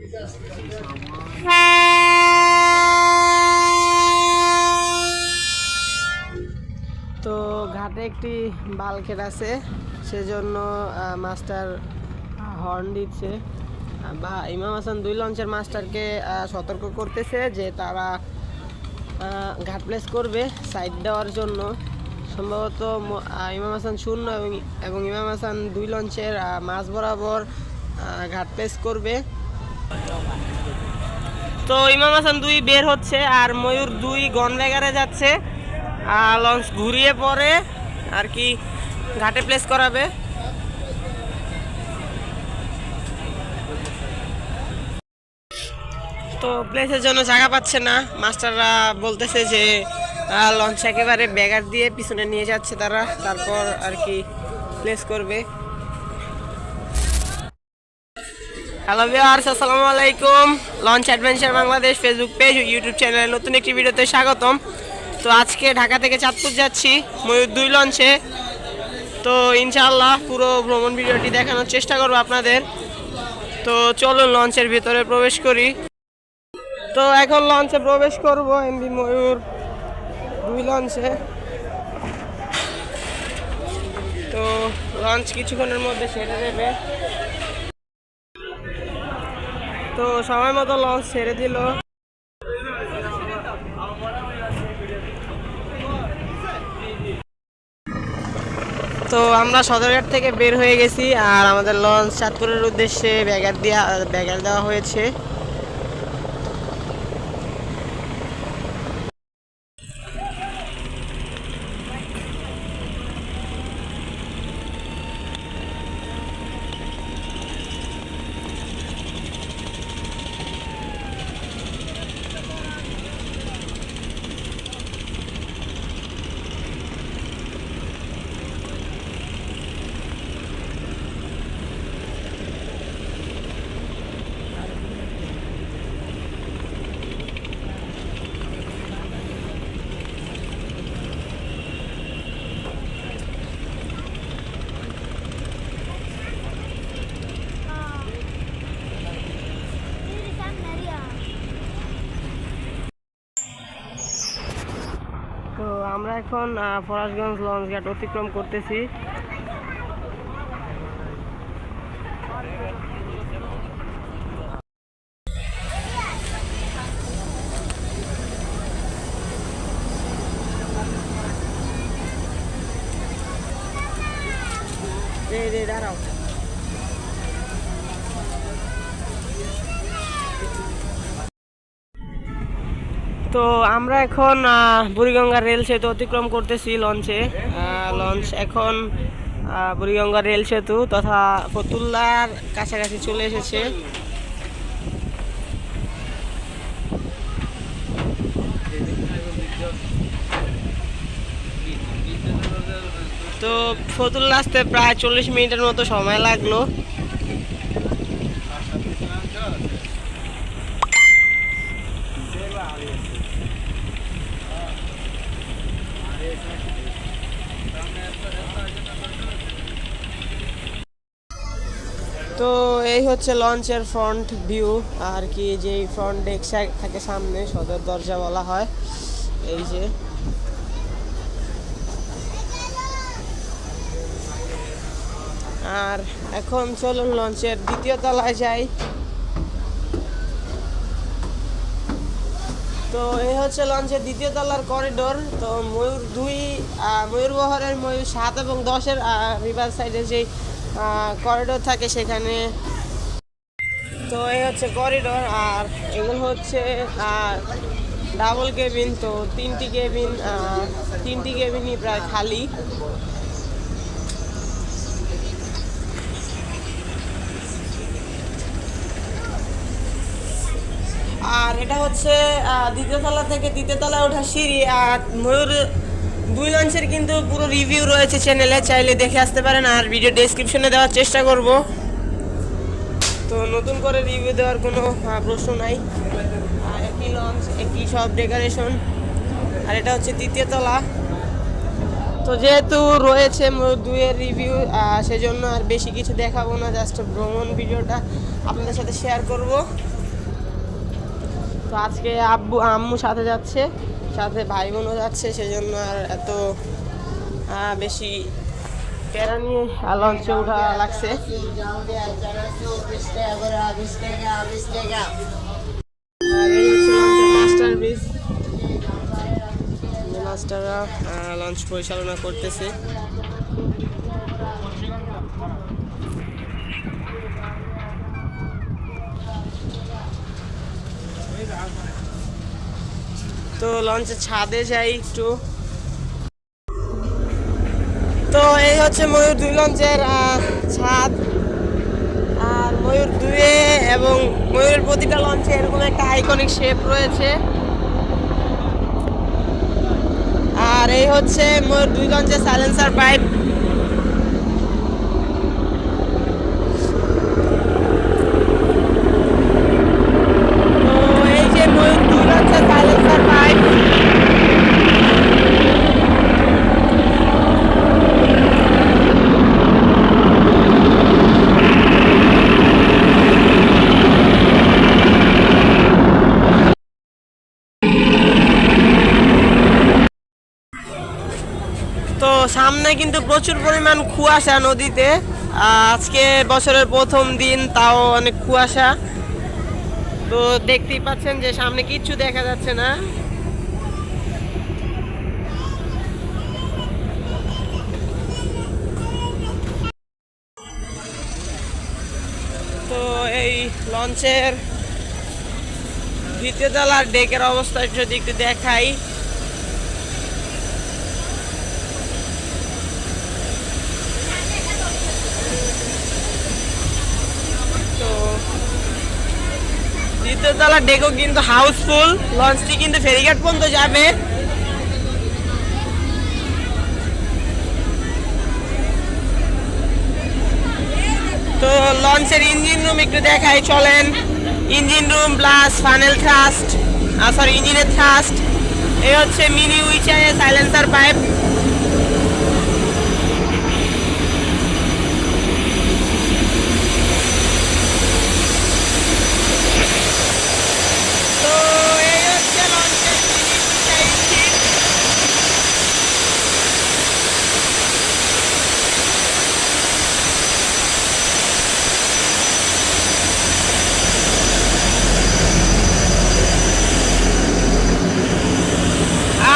তো ঘাটে একটি বালখেট আছে, সেজন্য মাস্টার হর্ন দিচ্ছে। বা ইমাম হাসান দুই লঞ্চের মাস্টারকে সতর্ক করতেছে যে তারা ঘাট প্লেস করবে সাইড দেওয়ার জন্য। সম্ভবত ইমাম হাসান শূন্য এবং ইমাম হাসান দুই লঞ্চের মাঝ বরাবর ঘাট প্লেস করবে। তো ইমাম হাসান দুই বের হচ্ছে আর ময়ূর দুই গনবেগারে যাচ্ছে। আর লঞ্চ ঘুরিয়ে পরে আর কি ঘাটে প্লেস করাবে। তো প্লেসের জন্য জায়গা পাচ্ছে না। মাস্টাররা বলতেছে যে লঞ্চ একেবারে ব্যাগার দিয়ে পিছনে নিয়ে যাচ্ছে তারা। তারপর আর কি প্লেস করবে। হ্যালো ভিউয়ার্স আসসালামু আলাইকুম। Launch adventure Bangladesh facebook page ও ইউটিউব চ্যানেলে নতুন একটি ভিডিওতে স্বাগতম। তো আজকে ঢাকা থেকে চাঁদপুর যাচ্ছি, ময়ূর দুই লঞ্চে। তো ইনশাআল্লাহ পুরো ভ্রমণ ভিডিওটি দেখানোর চেষ্টা করব আপনাদের। তো চলুন লঞ্চের ভিতরে প্রবেশ করি। তো এখন লঞ্চে প্রবেশ করব, এমবি ময়ূর দুই লঞ্চে। তো লঞ্চ কিছুক্ষণের মধ্যে সেরে দেবে তো সময় মতো লঞ্চ ছেড়ে দিল। তো আমরা সদরঘাট থেকে বের হয়ে গেছি আর আমাদের লঞ্চ চাঁদপুরের উদ্দেশ্যে ব্যাগার দেওয়া ব্যাগার দেওয়া হয়েছে তো আমরা এখন ফরাসগঞ্জ লঞ্চ ঘাট অতিক্রম করতেছি। তো আমরা এখন বুড়িগঙ্গা রেল সেতু অতিক্রম করতেছি লঞ্চে লঞ্চ এখন বুড়িগঙ্গা রেল সেতু তথা ফতুল্লার কাছাকাছি চলে এসেছে। তো ফতুল্লা আসতে প্রায় চল্লিশ মিনিটের মতো সময় লাগল তো এই হচ্ছে লঞ্চের ফ্রন্ট ভিউ আর কি যে ফ্রন্ট ডেক থাকে সামনে সদর দরজা বলা হয়। এই যে। আর এখন চলুন লঞ্চের দ্বিতীয় তলায় যাই। তো এই হচ্ছে লঞ্চের দ্বিতীয় তলার করিডোর তো ময়ূর দুই আহ, ময়ূরবহরের ময়ূর সাত এবং দশের রিভার সাইডে যে করিডোর থাকে সেখানে তো এই হচ্ছে করিডোর আর এগুলো হচ্ছে ডাবল কেবিন তো তিনটি কেবিন তিনটি কেবিনই প্রায় খালি। আর এটা হচ্ছে দ্বিতীয় তলা থেকে তৃতীয় তলায় ওঠা সিঁড়ি আর ময়ূর দুই লঞ্চের কিন্তু পুরো রিভিউ রয়েছে চ্যানেলে চাইলে দেখে আসতে পারেন আর ভিডিও ডেসক্রিপশনে দেওয়ার চেষ্টা করব। তো নতুন করে রিভিউ দেওয়ার কোনো প্রশ্ন নাই। আর একই লঞ্চ একই সব ডেকোরেশন আর এটা হচ্ছে তৃতীয় তলা। তো যেহেতু রয়েছে দুয়ের রিভিউ সেজন্য আর বেশি কিছু দেখাবো না জাস্ট ভ্রমণ ভিডিওটা আপনাদের সাথে শেয়ার করব। তো আজকে আব্বু, আম্মু সাথে যাচ্ছে, সাথে ভাই বোনও যাচ্ছে, সেজন্য আর এত বেশি প্যারা নিয়ে লঞ্চে ওঠা লাগছে। আর মাস্টার ব্রিজ মাস্টাররা লঞ্চ পরিচালনা করতেছে। তো লঞ্চের ছাদে যাই একটু। তো এই হচ্ছে ময়ূর দুই লঞ্চের ছাদ। আর ময়ূর দুয়ে এবং ময়ূরের প্রতিটা লঞ্চে এরকম একটা আইকনিক শেপ রয়েছে। আর এই হচ্ছে ময়ূর দুই লঞ্চের সাইলেন্সার পাইপ তো এই যে ময়ূর দুই লঞ্চের সাইলেন্সার পাইপ তো সামনে কিন্তু প্রচুর পরিমাণ কুয়াশা নদীতে। আজকে বছরের প্রথম দিন, তাও অনেক কুয়াশা। তো দেখতেই পাচ্ছেন যে সামনে কিচ্ছু দেখা যাচ্ছে না। তো এই লঞ্চের দ্বিতীয় তলার ডেকের অবস্থা যদি একটু দেখাই তো দ্বিতীয় ডেকো কিন্তু হাউসফুল, লঞ্চটি কিন্তু ফেরিঘাট পর্যন্ত যাবে। তো লঞ্চের ইঞ্জিন রুম একটু দেখাই, চলেন। Engine room plus funnel thrust sorry ইঞ্জিনের থ্রাস্ট এই হচ্ছে মিনি উইচারের সাইলেন্সার পাইপ তো এই হচ্ছে লঞ্চের মিনি উইচার ইঞ্জিন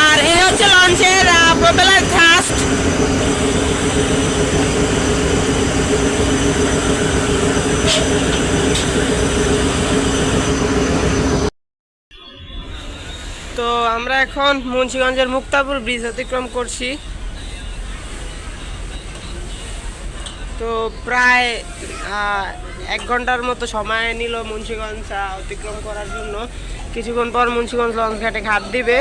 আর এই হচ্ছে লঞ্চের প্রোপেলার থ্রাস্ট তো আমরা এখন মুন্সিগঞ্জের মুক্তাপুর ব্রিজ অতিক্রম করছি। তো প্রায় এক ঘণ্টার মতো সময় নিল মুন্সিগঞ্জ অতিক্রম করার জন্য। কিছুক্ষণ পর মুন্সিগঞ্জ লঞ্চ ঘাটে ঘাট দিবে।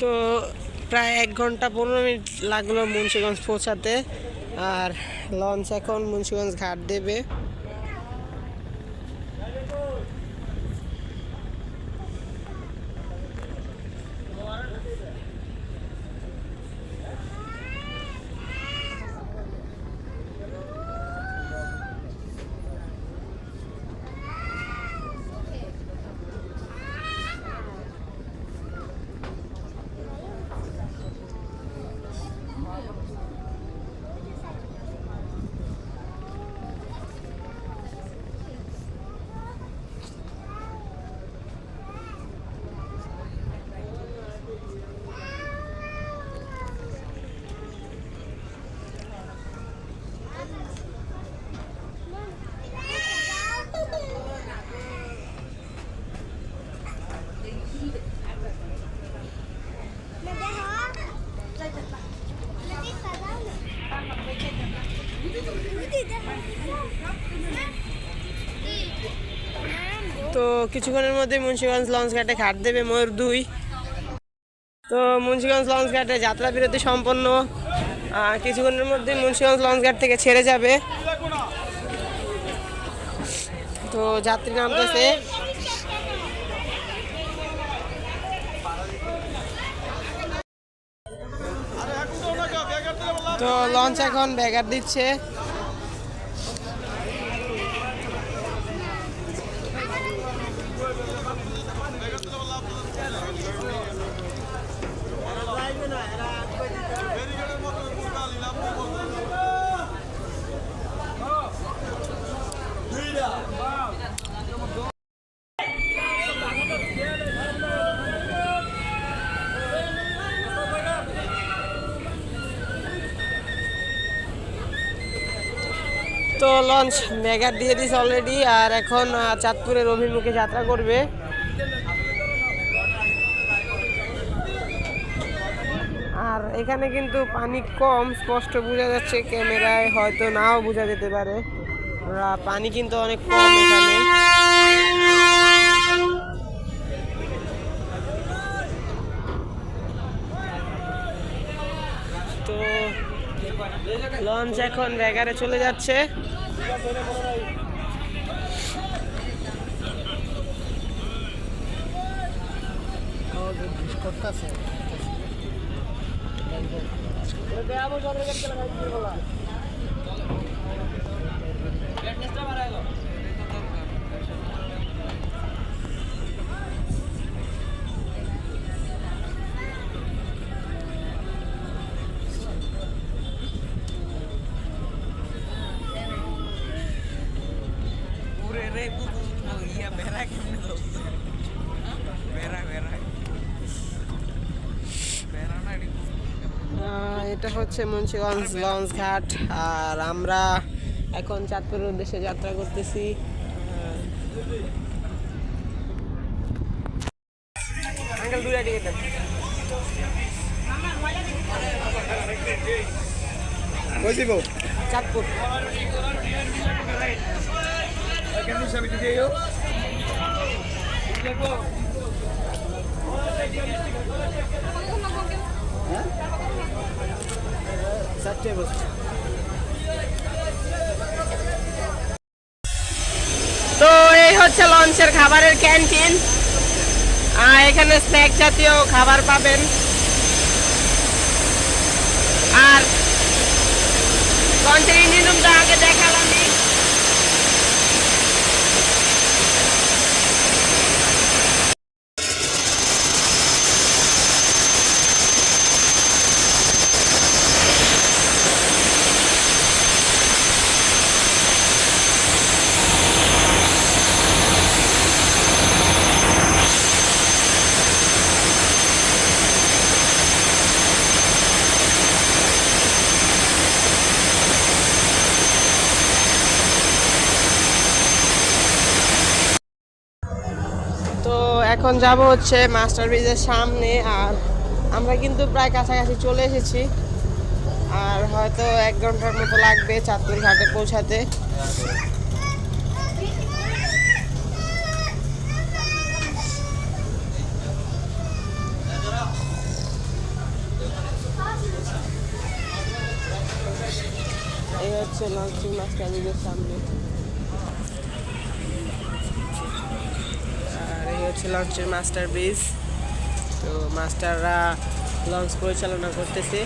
তো প্রায় এক ঘণ্টা পনেরো মিনিট লাগল মুন্সিগঞ্জ পৌঁছাতে। আর লঞ্চ এখন মুন্সিগঞ্জ ঘাট দেবে। কিছুক্ষণের মধ্যে মুন্সিগঞ্জ লঞ্চ ঘাটে ঘাট দেবে ময়ূর দুই। তো মুন্সিগঞ্জ লঞ্চ ঘাটে যাত্রা বিরতি সম্পন্ন। কিছুক্ষণের মধ্যে মুন্সিগঞ্জ লঞ্চ ঘাট থেকে ছেড়ে যাবে। তো যাত্রী নামতেছে। তো লঞ্চ এখন ব্যাগার দিচ্ছে। তো লঞ্চ মেঘার দিয়ে দিস অলরেডি আর এখন চাঁদপুরের অভিমুখে যাত্রা করবে। আর এখানে কিন্তু পানি কম, স্পষ্ট বোঝা যাচ্ছে ক্যামেরায়, হয়তো নাও বোঝা যেতে পারে। পানি কিন্তু অনেক কম এখানে তো লঞ্চ এখন ব্যাগারে চলে যাচ্ছে। আহ, হচ্ছে মুন্সিগঞ্জ লঞ্চ ঘাট আর আমরা এখন চাঁদপুরের উদ্দেশ্যে যাত্রা করতেছি। চাঁদপুর। তো এই হচ্ছে লঞ্চের খাবারের ক্যান্টিন। আর এখানে স্ন্যাক জাতীয় খাবার পাবেন। আর লঞ্চের ইঞ্জিন রুমটা আগে দেখালামই তো এখন যাব হচ্ছে মাস্টার ব্রিজের সামনে, আর আমরা কিন্তু প্রায় কাছাকাছি চলে এসেছি। আর হয়তো এক ঘণ্টার মতো লাগবে চাঁদপুর ঘাটে পৌঁছাতে। এই হচ্ছে লঞ্চিং মাস্টার ব্রিজের সামনে আর এই হচ্ছে লঞ্চের মাস্টার ব্রিজ তো মাস্টাররা লঞ্চ পরিচালনা করতেছে।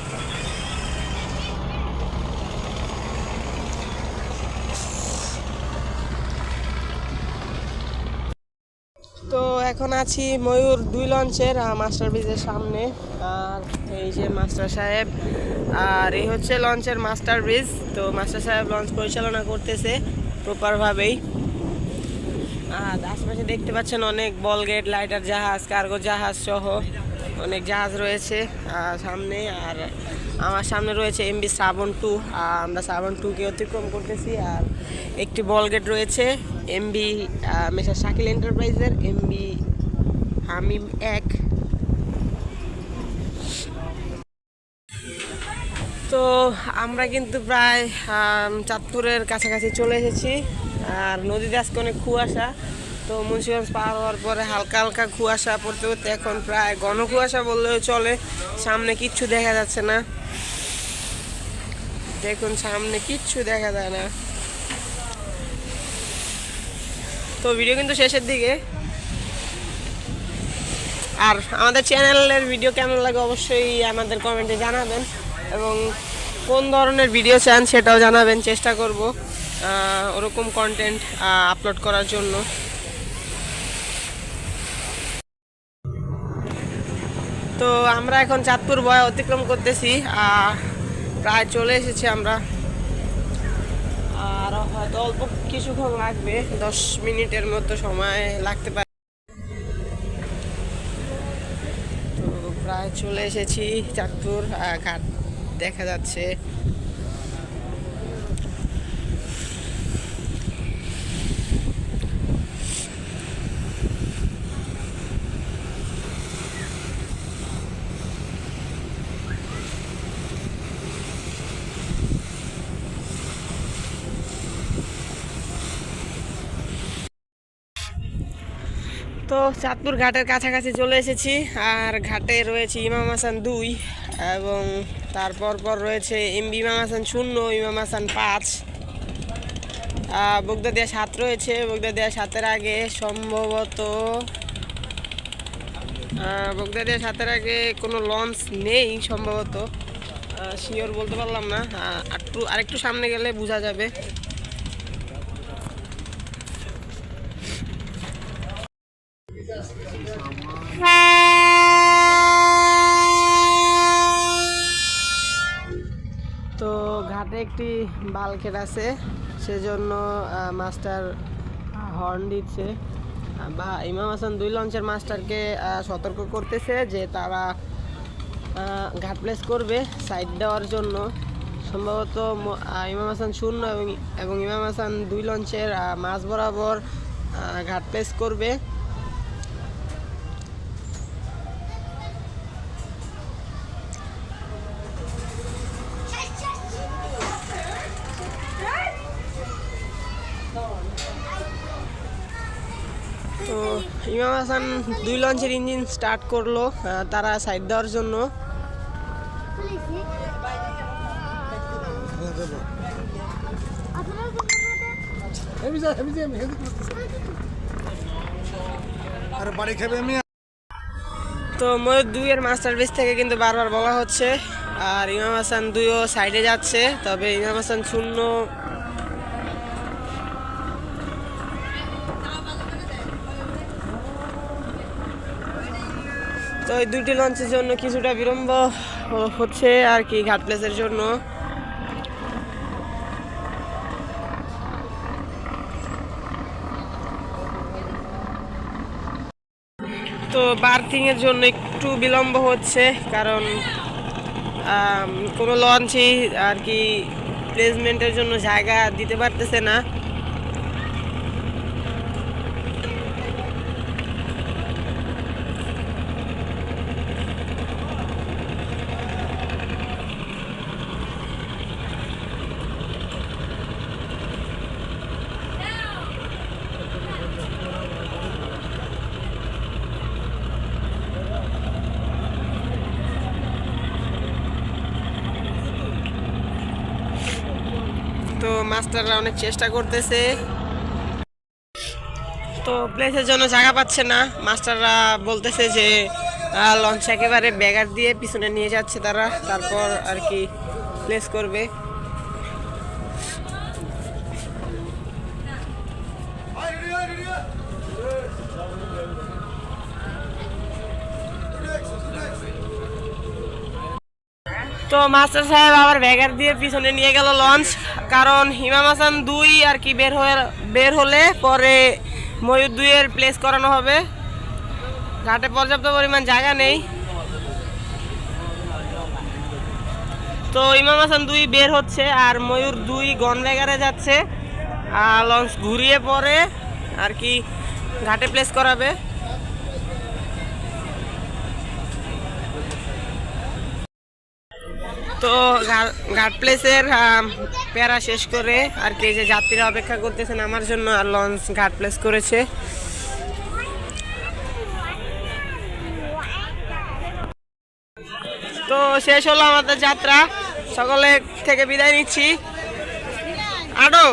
তো এখন আছি ময়ূর দুই লঞ্চের মাস্টার ব্রিজের সামনে। আর এই যে মাস্টার সাহেব, আর এই হচ্ছে লঞ্চের মাস্টার ব্রিজ তো মাস্টার সাহেব লঞ্চ পরিচালনা করতেছে প্রপারভাবেই আর আশেপাশে দেখতে পাচ্ছেন অনেক বল গেট, লাইটার জাহাজ, কার্গো জাহাজ সহ অনেক জাহাজ রয়েছে সামনে। আর আমার সামনে রয়েছে এমবি শ্রাবণ টু। আমরা শ্রাবণ টুকে অতিক্রম করতেছি। আর একটি বল গেট রয়েছে এমবি মেসার শাকিল এন্টারপ্রাইজের এমবি হামিম এক। তো আমরা কিন্তু প্রায় চাঁদপুরের কাছাকাছি চলে এসেছি। আর নদীতে আজকে অনেক কুয়াশা, তো মুন্সিগঞ্জ পার হওয়ার পরে হালকা হালকা কুয়াশা পড়তে পড়তে এখন প্রায় ঘন কুয়াশা বললেও চলে, সামনে কিচ্ছু দেখা যাচ্ছে না। দেখুন, সামনে কিচ্ছু দেখা যায় না। তো ভিডিও কিন্তু শেষের দিকে। আর আমাদের চ্যানেলের ভিডিও কেমন লাগে অবশ্যই আমাদের কমেন্টে জানাবেন এবং কোন ধরনের ভিডিও চান সেটাও জানাবেন, চেষ্টা করব। ওরকম কন্টেন্ট আপলোড করার জন্য। তো আমরা এখন চাঁদপুর বয় অতিক্রম করতেছি প্রায় চলে এসেছি আমরা। আর হয়তো অল্প কিছুক্ষণ লাগবে, দশ মিনিটের মতো সময় লাগতে পারে। তো প্রায় চলে এসেছি চাঁদপুর ঘাট দেখা যাচ্ছে। চাঁদপুর ঘাটের কাছাকাছি চলে এসেছি আর ঘাটে রয়েছে ইমাম হাসান দুই এবং তারপর পর রয়েছে এমবি ইমাম হাসান শূন্য, ইমাম হাসান পাঁচ। বগদা দেয়া সাত রয়েছে। বগদা দেয়া সাতের আগে সম্ভবত বগদা দেয়া সাতের আগে কোনো লঞ্চ নেই সম্ভবত। শিওর বলতে পারলাম না। একটু আরেকটু সামনে গেলে বোঝা যাবে। একটি বালখেট আছে, সেজন্য মাস্টার হর্ন দিচ্ছে। বা ইমাম হাসান দুই লঞ্চের মাস্টারকে সতর্ক করতেছে যে তারা ঘাট প্লেস করবে সাইড দেওয়ার জন্য। সম্ভবত ইমাম হাসান শূন্য এবং এবং ইমাম হাসান দুই লঞ্চের মাঝ বরাবর ঘাট প্লেস করবে। হাসান দুই লঞ্চের ইঞ্জিন স্টার্ট করল তারা সাইড দেওয়ার জন্য। তো ময়ূর দুইয়ের মাস্টার বেস থেকে কিন্তু বারবার বলা হচ্ছে, আর ইমাম হাসান দুইও সাইডে যাচ্ছে, তবে ইমাম হাসান শূন্য তো এই দুইটি লঞ্চের জন্য কিছুটা বিলম্ব হচ্ছে আর কি ঘাট প্লেসের জন্য। তো বার্থিং এর জন্য একটু বিলম্ব হচ্ছে, কারণ কোনো লঞ্চই আর কি প্লেসমেন্টের জন্য জায়গা দিতে পারতেছে না তো মাস্টাররা অনেক চেষ্টা করতেছে। তো প্লেসের জন্য জায়গা পাচ্ছে না। মাস্টাররা বলতেছে যে লঞ্চ একেবারে ব্যাগার দিয়ে পিছনে নিয়ে যাচ্ছে তারা। তারপর আর কি প্লেস করবে। তো মাস্টার সাহেব আবার ব্যাগার দিয়ে পিছনে নিয়ে গেল লঞ্চ। কারণ হিমাম হাসান দুই আর কি বের হয়ে বের হলে পরে ময়ূর দুইয়ের প্লেস করানো হবে। ঘাটে পর্যাপ্ত পরিমাণ জায়গা নেই। তো ইমাম হাসান দুই বের হচ্ছে আর ময়ূর দুই গন ব্যাগারে যাচ্ছে। আর লঞ্চ ঘুরিয়ে পরে আর কি ঘাটে প্লেস করাবে। তো ঘাট প্লেসের প্যারা শেষ করে আর কি যে যাত্রীরা অপেক্ষা করতেছেন আমার জন্য আর লঞ্চ ঘাট প্লেস করেছে। তো শেষ হলো আমাদের যাত্রা। সকলে থেকে বিদায় নিচ্ছি। আডো